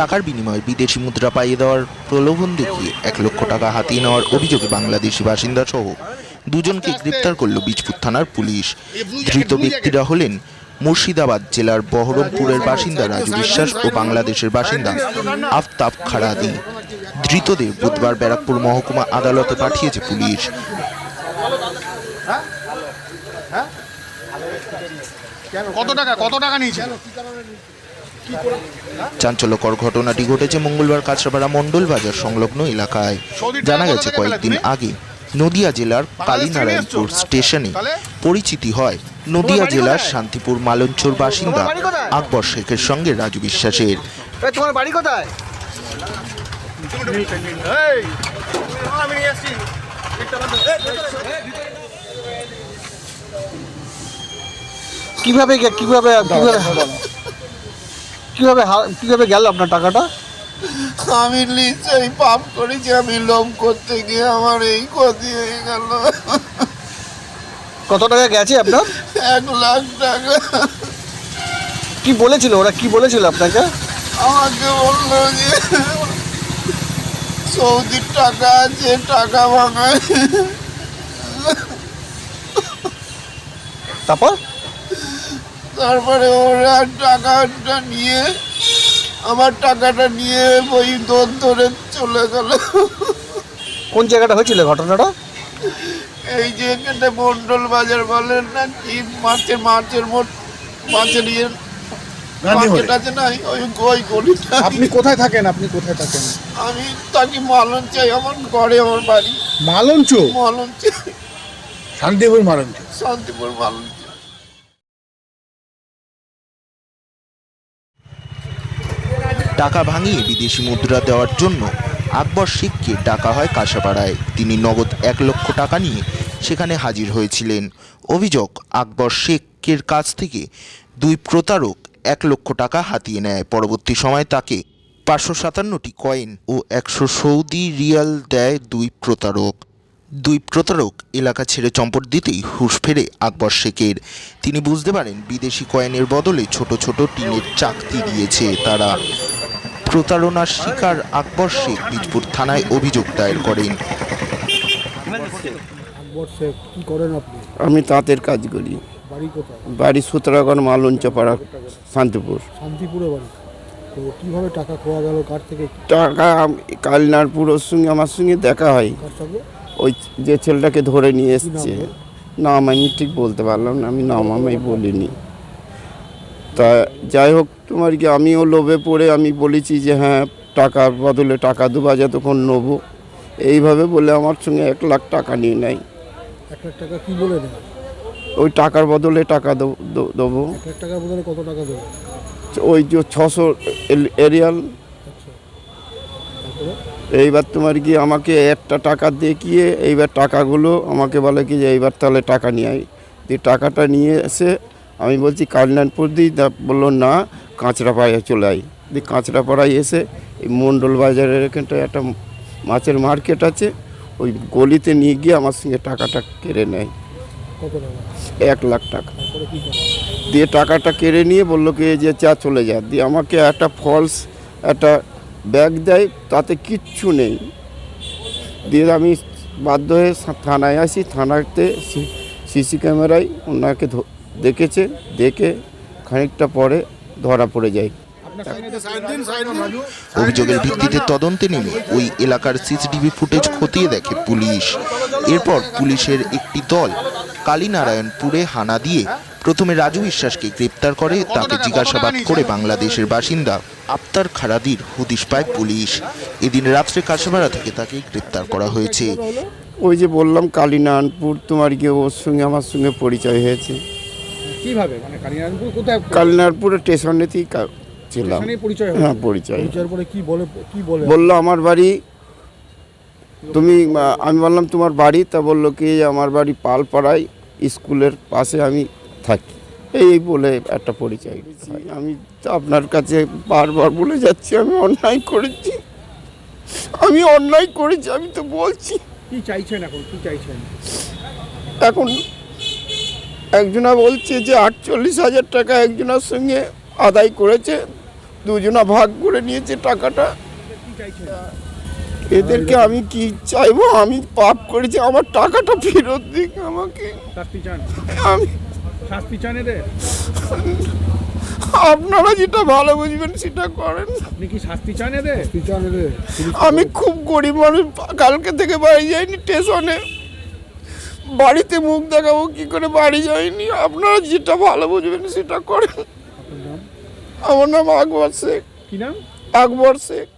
টাকার বিনিময়ে বিদেশি মুদ্রা পাইয়ে দেওয়ার প্রলোভন দেখিয়ে এক লক্ষ টাকা হাতিয়ে নেওয়ার অভিযোগে বাংলাদেশি বাসিন্দা সহ দুজনকে গ্রেপ্তার করল বীজপুর থানার পুলিশ। ধৃত ব্যক্তিরা হলেন মুর্শিদাবাদ জেলার বহরমপুরের বাসিন্দা রাজু বিশ্বাস ও বাংলাদেশের বাসিন্দা আফতাব খারাদি। ধৃতদের বুধবার ব্যারাকপুর মহকুমা আদালতে পাঠিয়েছে পুলিশ। কত টাকা? কত টাকা নিয়েছিল চাঞ্চল্যকর ঘটনাটি ঘটেছে মঙ্গলবার কাঁচরাপাড়া মণ্ডল বাজার সংলগ্ন এলাকায়। জানা গেছে কয়েকদিন আগে নদিয়া জেলার কালীনারায়ণপুর স্টেশনে পরিচিতি হয়। নদিয়া জেলার শান্তিপুর মালঞ্চর বাসিন্দা আকবর শেখের সঙ্গে রাজু বিশ্বাসের। তোমার বাড়ি কোথায়। কীভাবে কীভাবে কীভাবে কীভাবে কীভাবে গেল আপনার টাকাটা? আমি নিশ্চয়ই পাপ করেছি আমি লোভ করতে গিয়ে আমার এই ক্ষতি হয়ে গেল। কত টাকা গেছে আপনার? এক লাখ টাকা। কি বলেছিল ওরা? কি বলেছিল আপনাকে? আমাকে বলল যে সৌদির টাকা আছে টাকা ভাঙায়। তারপর? তারপরে ওরা টাকাটা নিয়ে আমার টাকাটা নিয়ে ওই দোর ধরে চলে গেল। কোন জায়গাটা হয়েছিল ঘটনাটা? এই যে এখানে মন্ডল বাজার বলেন না কি মাছের মাছের মোট মাছের ইয়ে মার্কেট আছে না ওই ওই গলিটা। আপনি কোথায় থাকেন? আপনি কোথায় থাকেন? আমি আমার ঘরে আমার বাড়ি। মালঞ্চ? মালন চাই শান্তিপুর মালঞ্চ? শান্তিপুর মালন টাকা ভাঙিয়ে বিদেশি মুদ্রা দেওয়ার জন্য আকবর শেখকে ডাকা হয় কাঁসাপাড়ায়। তিনি নগদ এক লক্ষ টাকা নিয়ে সেখানে হাজির হয়েছিলেন। অভিযোগ, আকবর শেখের কাছ থেকে দুই প্রতারক এক লক্ষ টাকা হাতিয়ে নেয়। পরবর্তী সময় তাকে পাঁচশো সাতান্নটি কয়েন ও একশো সৌদি রিয়াল দেয় দুই প্রতারক। দুই প্রতারক এলাকা ছেড়ে চম্পট দিতেই হুঁশ ফেরে আকবর শেখের। তিনি বুঝতে পারেন বিদেশি কয়েনের বদলে ছোট ছোট টিনের চাকতি দিয়েছে তারা। প্রতারণার শিকার আকবর শেখ বীজপুর থানায় অভিযোগ দায়ের করেন। আকবর শেখ কি করেন আপনি? আমি তাঁতের কাজ করি। বাড়ি কোথায়? বাড়ি সুতরাগড় মালঞ্চপাড়া শান্তিপুর। শান্তিপুরে বাড়ি। তো কীভাবে টাকা খোয়া গেল? কার থেকে? টাকা কালনারপুর ওর সঙ্গে আমার সঙ্গে দেখা হয়। ওই যে ছেলেটাকে ধরে নিয়ে এসছে? নাম আমি ঠিক বলতে পারলাম না আমি নাম আমি বলিনি। তা যাই হোক তোমার কি আমিও লোভে পড়ে আমি বলেছি যে হ্যাঁ টাকার বদলে টাকা দেবো যতক্ষণ নেব। এইভাবে বলে আমার সঙ্গে এক লাখ টাকা নিয়ে নেয়। এক লাখ টাকা কি বলে দেয় ওই টাকার বদলে টাকা দেবো- দেবো। এক লাখ টাকার বদলে কত টাকা দেবে? ওই যে ছশো এরিয়াল। আচ্ছা। এইবার তোমার কি আমাকে একটা টাকা দেখিয়ে এইবার টাকাগুলো আমাকে বলে কি যে এইবার তাহলে টাকা নিয়ে আয়। দিয়ে টাকাটা নিয়ে এসে আমি বলছি কালিনানপুর দিই তা বলল না কাঁচরাপাড়ায় চলে আয়। দিয়ে কাঁচরাপাড়ায় এসে এই মণ্ডল বাজারের এখানটায় একটা মাছের মার্কেট আছে ওই গলিতে নিয়ে গিয়ে আমার সঙ্গে টাকাটা কেড়ে নেয়। এক লাখ টাকা। দিয়ে টাকাটা কেড়ে নিয়ে বলল কি যে চা চলে যা। দিয়ে আমাকে একটা ফলস একটা ব্যাগ দেয় তাতে কিচ্ছু নেই। দিয়ে আমি বাধ্য হয়ে থানায় আসি থানাতে সিসি ক্যামেরায় ওনাকে ধ- দেখেছে দেখে খানিকটা পরে ধরা পড়ে যায়। অভিযোগের ভিত্তিতে তদন্তে নেমে ওই এলাকার সিসিটিভি ফুটেজ খতিয়ে দেখে পুলিশ। এরপর পুলিশের একটি দল কালীনারায়ণপুরে হানা দিয়ে প্রথমে রাজু বিশ্বাসকে গ্রেপ্তার করে তাকে জিজ্ঞাসাবাদ করে বাংলাদেশের বাসিন্দা আফতার খারাদির হদিশ পায় পুলিশ। এদিন রাত্রে কাছাপাড়া থেকে তাকে গ্রেপ্তার করা হয়েছে। ওই যে বললাম কালীনারায়ণপুর তোমার গিয়ে ওর সঙ্গে আমার সঙ্গে পরিচয় হয়েছে। কীভাবে? মানে কালিনারায়ণপুর কোথায়? কালীনারায়ণপুরে স্টেশনেতেই ছিলাম। পরিচয় হলো। হ্যাঁ পরিচয়। পরিচয়ের পরে কি বলে কি বলে? বলল আমার বাড়ি তুমি আমি বললাম তোমার বাড়ি? তা বলল কি আমার বাড়ি পালপাড়ায় স্কুলের পাশে আমি থাকি। এই বলে একটা পরিচয় হয়। আমি তো আপনার কাছে বারবার বলে যাচ্ছি আমি অন্যায় করেছি। আমি অন্যায় করেছি আমি তো বলছি। কি চাইছেন এখন? কি চাইছেন? এখন একজনা বলছে যে আটচল্লিশ হাজার টাকা একজনের সঙ্গে আদায় করেছে দুজনা ভাগ করে নিয়েছে টাকাটা। এদেরকে আমি কি চাইব? আমি পাপ করেছি আমার টাকাটা ফেরত দিক আমাকে। শাস্তি আমি শাস্তি চান এদের? আপনারা যেটা ভালো বুঝবেন সেটা করেন। আপনি কি শাস্তি চান এদের। আমি খুব গরিব মানুষ কালকে থেকে বাড়ি যাইনি স্টেশনে। বাড়িতে মুখ দেখাবো কি করে বাড়ি যাইনি? আপনারা যেটা ভালো বুঝবেন সেটা করেন। আমার নাম আকবর শেখ। কি নাম? আকবর শেখ।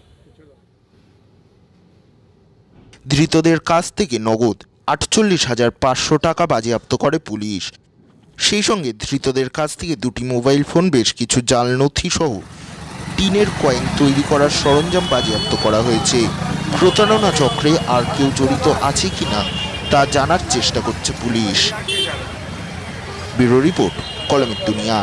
ধৃতদের কাছ থেকে নগদ আটচল্লিশ হাজার পাঁচশো টাকা বাজেয়াপ্ত করে পুলিশ। সেই সঙ্গে ধৃতদের কাছ থেকে দুটি মোবাইল ফোন বেশ কিছু জাল নথি সহ টিনের কয়েন তৈরি করার সরঞ্জাম বাজেয়াপ্ত করা হয়েছে। প্রতারণা চক্রে আর কেউ জড়িত আছে কিনা তা জানার চেষ্টা করছে পুলিশ। ব্যুরো রিপোর্ট কলমের দুনিয়া।